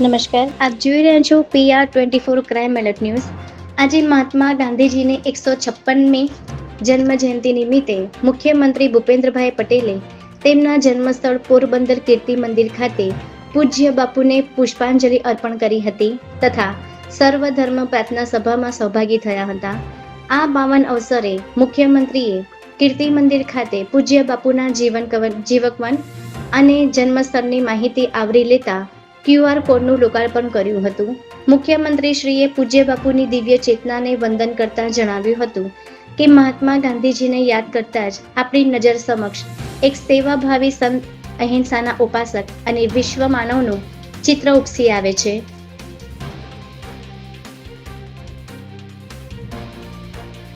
નમસ્કાર, આપ જોઈ રહ્યા છો PR twenty four crime alert news આજે મહાત્મા ગાંધીજીને એકસો છપ્પનમી જન્મજયંતિ નિમિત્તે મુખ્યમંત્રી ભૂપેન્દ્રભાઈ પટેલે તેમના જન્મસ્થળ પોરબંદર કીર્તિ મંદિર ખાતે પૂજ્ય બાપુને પુષ્પાંજલિ અર્પણ કરી હતી તથા સર્વધર્મ પ્રાર્થના સભામાં સહભાગી થયા હતા. આ બાવન અવસરે મુખ્યમંત્રીએ કીર્તિ મંદિર ખાતે પૂજ્ય બાપુના જીવન કવન જીવકવન અને જન્મસ્થળની માહિતી આવરી લેતા ક્યુઆર કોડનું લોકાર્પણ કર્યું હતું. મુખ્યમંત્રીશ્રીએ પૂજ્ય બાપુની દિવ્ય ચેતનાને વંદન કરતા જણાવ્યું હતું કે મહાત્મા ગાંધીજીને યાદ કરતા જ આપણી નજર સમક્ષ એક સેવાભાવી સંત અહિંસાના ઉપાસક અને વિશ્વ માનવનું ચિત્ર ઉપસી આવે છે.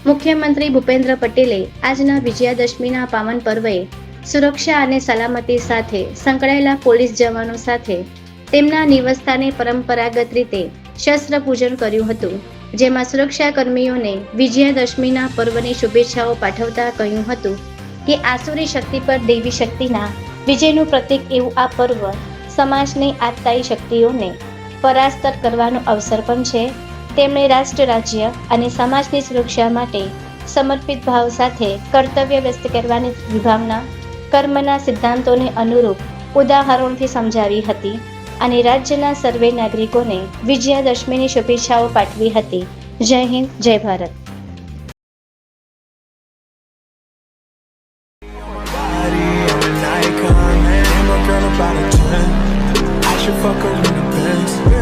મુખ્યમંત્રી ભૂપેન્દ્ર પટેલે આજના વિજયાદશમીના પાવન પર્વે સુરક્ષા અને સલામતી સાથે સંકળાયેલા પોલીસ જવાનો સાથે તેમના નિવાસસ્થાને પરંપરાગત રીતે શસ્ત્ર પૂજન કર્યું હતું, જેમાં સુરક્ષા કર્મીઓને વિજયાદશમીના પર્વની શુભેચ્છાઓ પાઠવતા કહ્યું હતું કે આસુરી શક્તિ પર દેવી શક્તિના વિજયનું પ્રતીક એવું આ પર્વ સમાજની આત્તાયી શક્તિઓને પરાસ્ત કરવાનો અવસર પણ છે. તેમણે રાષ્ટ્ર, રાજ્ય અને સમાજની સુરક્ષા માટે સમર્પિત ભાવ સાથે કર્તવ્ય વ્યસ્ત કરવાની વિભાવના કર્મના સિદ્ધાંતોને અનુરૂપ ઉદાહરણોથી સમજાવી હતી. અને રાજ્યના સર્વે નાગરિકોને વિજયાદશમીની શુભેચ્છાઓ પાઠવી હતી જય હિન્દ જય Bharat body, I'm an icon, man. I'm a girl about a 10. I should fuck her in a